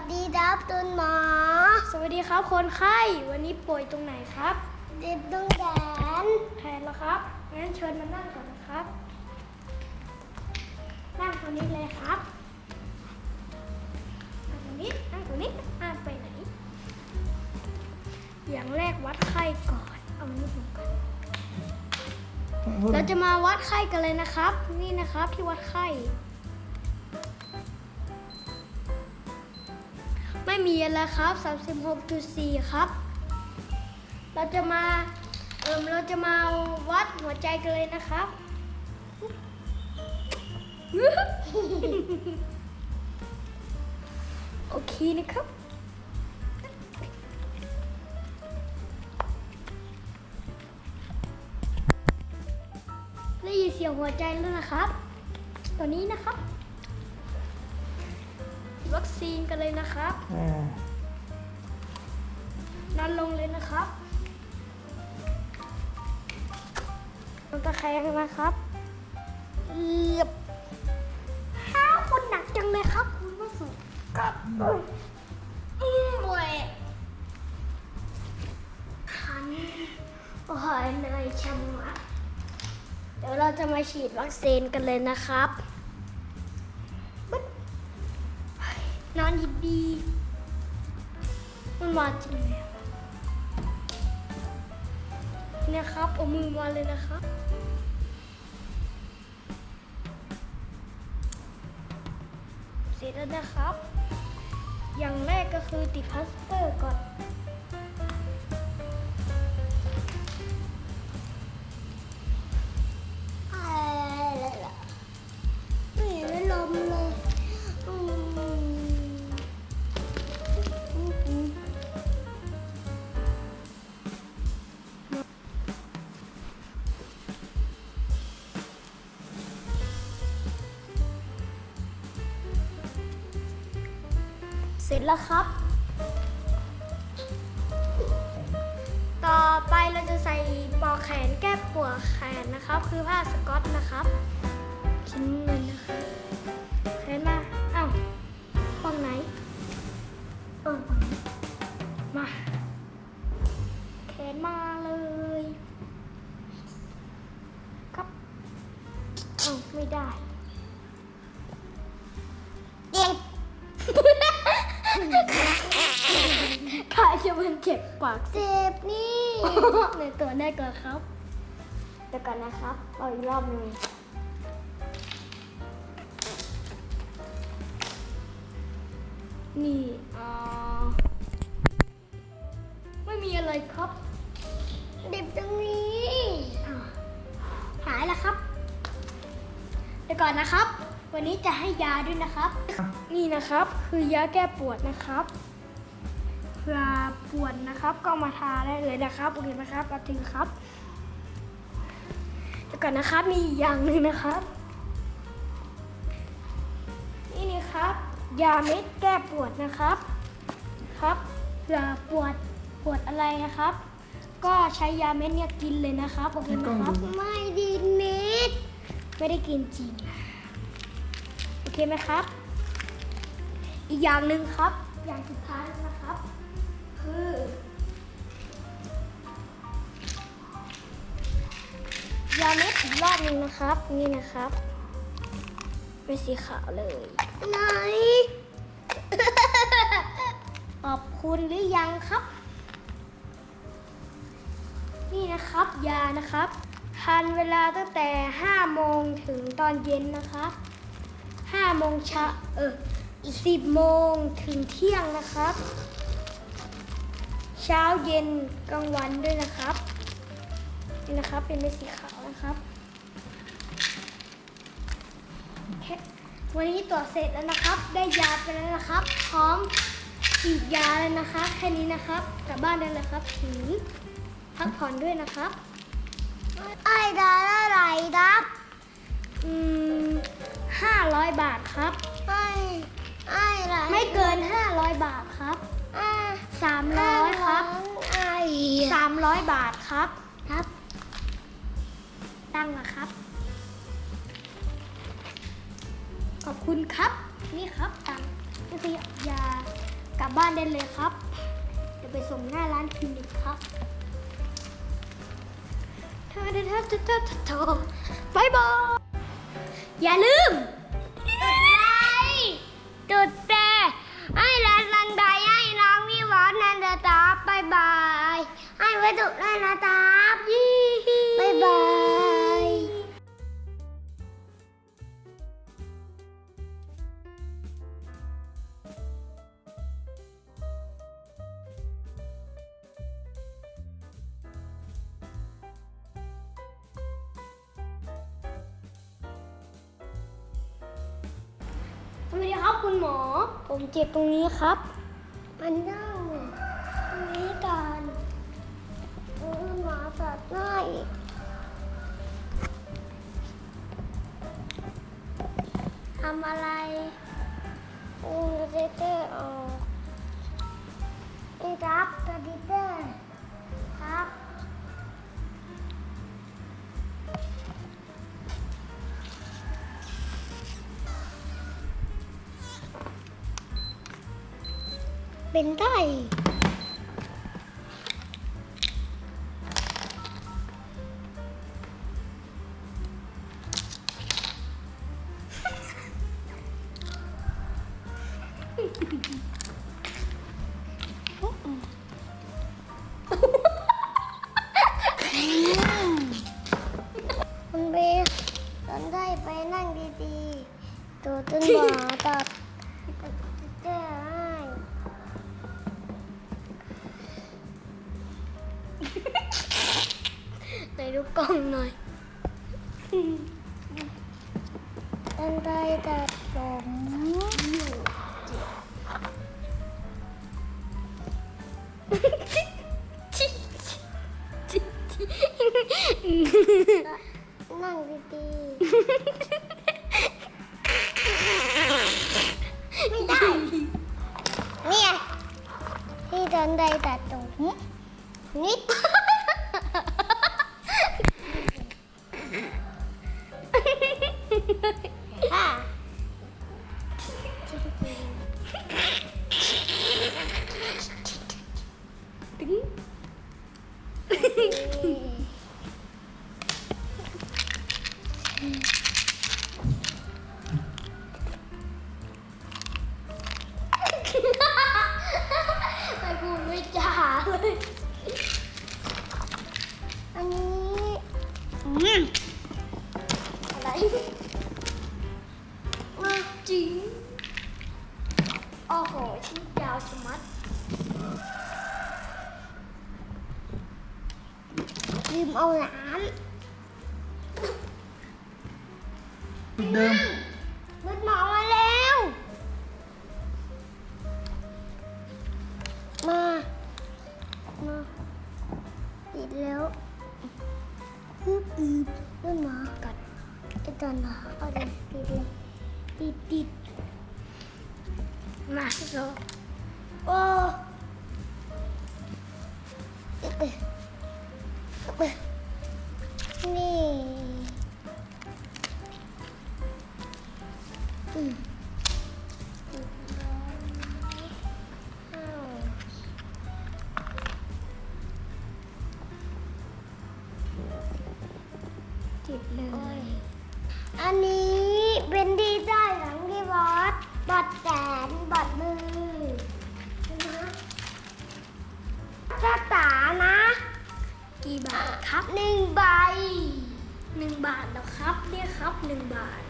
สดีครับตุนหมอ สวัสดีครับคนไข้ วันนี้ป่วยตรงไหนครับเด็กต้องแขน แขนแล้วครับ งั้นเชิญมานั่งก่อนนะครับ นั่งตรงนี้เลยครับนั่งตรงนี้ นั่งตรงนี้อ่านไปไหน อย่างแรกวัดไข้ก่อน เอานิ้วลงก่อน เราจะมาวัดไข้กันเลยนะครับ นี่นะครับที่วัดไข้ ม่มีอะไรครับ 36.4 ครับ เราจะมา เอิมเราจะมาวัดหัวใจกันเลยนะครับ โอเคนะครับได้ยินเสียงหัวใจแล้วนะครับตอนนี้นะครับ วัคซีนกันเลยนะครับอ่านอนลงเลยนะครับนอนตะแคงนะครับเอียบห้าวคนหนักจังเลยครับ คุณผู้สุกับอืมป่วยคันโอ้ยเหนื่อยชะมัดเดี๋ยวเราจะมาฉีดวัคซีนกันเลยนะครับบึ๊ ดี มันมาจริงเลยอะครับ เอามือมาเลยนะครับเสร็จแล้วนะครับ อย่างแรกก็คือติดพลาสเตอร์ก่อน เสร็จแล้วครับ ต่อไปเราจะใส่ปลอกแขนแก้ปวดแขนนะครับ คือผ้าสก๊อตนะครับชิ้นเงินนะคะแขนมาเอ้าฝั่งไหนเออมาแขนมาเลยครับเอ้าไม่ได้ มันเจ็บปากเจ็บนี่ในตัวได้ก่อนครับเดี๋ยวก่อนนะครับเอาอีกรอบหนึ่งนี่อ่าไม่มีอะไรครับเด็บตรงนี้อ่าหายแล้วครับเดี๋ยวก่อนนะครับ วันนี้จะให้ยาด้วยนะครับ นี่นะครับคือยาแก้ปวดนะครับเผื่อ ปวดนะครับ ก็มาทาได้เลยนะครับโอเคไหมครับรับถึงครับเดี๋ยวก่อนนะครับมีอีกอย่างหนึ่งนะครับ นี่นี่ครับยาเม็ดแก้ปวดนะครับ ครับเผื่อปวดปวดอะไรนะครับ ก็ใช้ยาเม็ดเนี่ยกินเลยนะครับโอเคไหมครับ ไม่ดีเม็ดไม่ได้กินจริงโอเคไหมครับ อีกอย่างหนึ่งครับ อย่างสุดท้ายนะครับ คือยาเม็ดอีกรอบหนึ่งนะครับ นี่นะครับ เป็นสีขาวเลย ไหน ขอบคุณหรือยังครับ นี่นะครับยานะครับทานเวลาตั้งแต่5โมงถึงตอนเย็นนะครับ5โมงเช้าเออ10โมงถึงเที่ยงนะครับ เช้าเย็นกลางวันด้วยนะครับนี่นะครับเป็นเม็ดสีขาวนะครับแค่วันนี้ตรวจเสร็จแล้วนะครับ ได้ยาไปแล้วนะครับ พร้อมฉีดยาแล้วนะครับแค่นี้นะครับกลับบ้านได้เลยครับถึงพักผ่อนด้วยนะครับไอ้ดาอะไรดับอืมห้าร้อยบาทครับ ไอ้ไอ้อะไรไม่เกินห้าร้อยบาทครับอ่า สามร้อยครับไอ้สามร้อยบาทครับ ครับ ตั้งนะครับ ขอบคุณครับ นี่ครับตังค์นี่คือยากลับบ้านได้เลยครับ เดี๋ยวไปส่งหน้าร้านคลินิกครับเธอเธอเธอเธอเธอเธอบายบายอย่าลืม ให้ไว้ดุด้วยนะตายี่บายบายสวัสดีครับคุณหมอ ผมเจ็บตรงนี้ครับ มันนั่งตรงนี้กันเออ หมาสัตว์ง่ายทำอะไรอืมเตเตอร์ออกนี่ครับกระดิเตอร์ครับเป็นได้ อนได้ไปนั่งดีๆตัวต้นหมาตัดเจ้ให้ไหนดูกล้องหน่อยต้นได้ตัดผม นั่งดีๆ ไม่ได้ เนี่ยที่ต้นได้ตัดผมนิด อืมอะไรมาจริงโอ้โหชิ้นยาวชะมัดลืมเอาหลานจุดเดิม ไอ้ตอนหมาเอาดิติดเลยติ บัดมือนะจ้าตานะ กี่บาทครับหนึ่งใบหนึ่งบาทเหรอครับเนี่ยครับหนึ่งบาท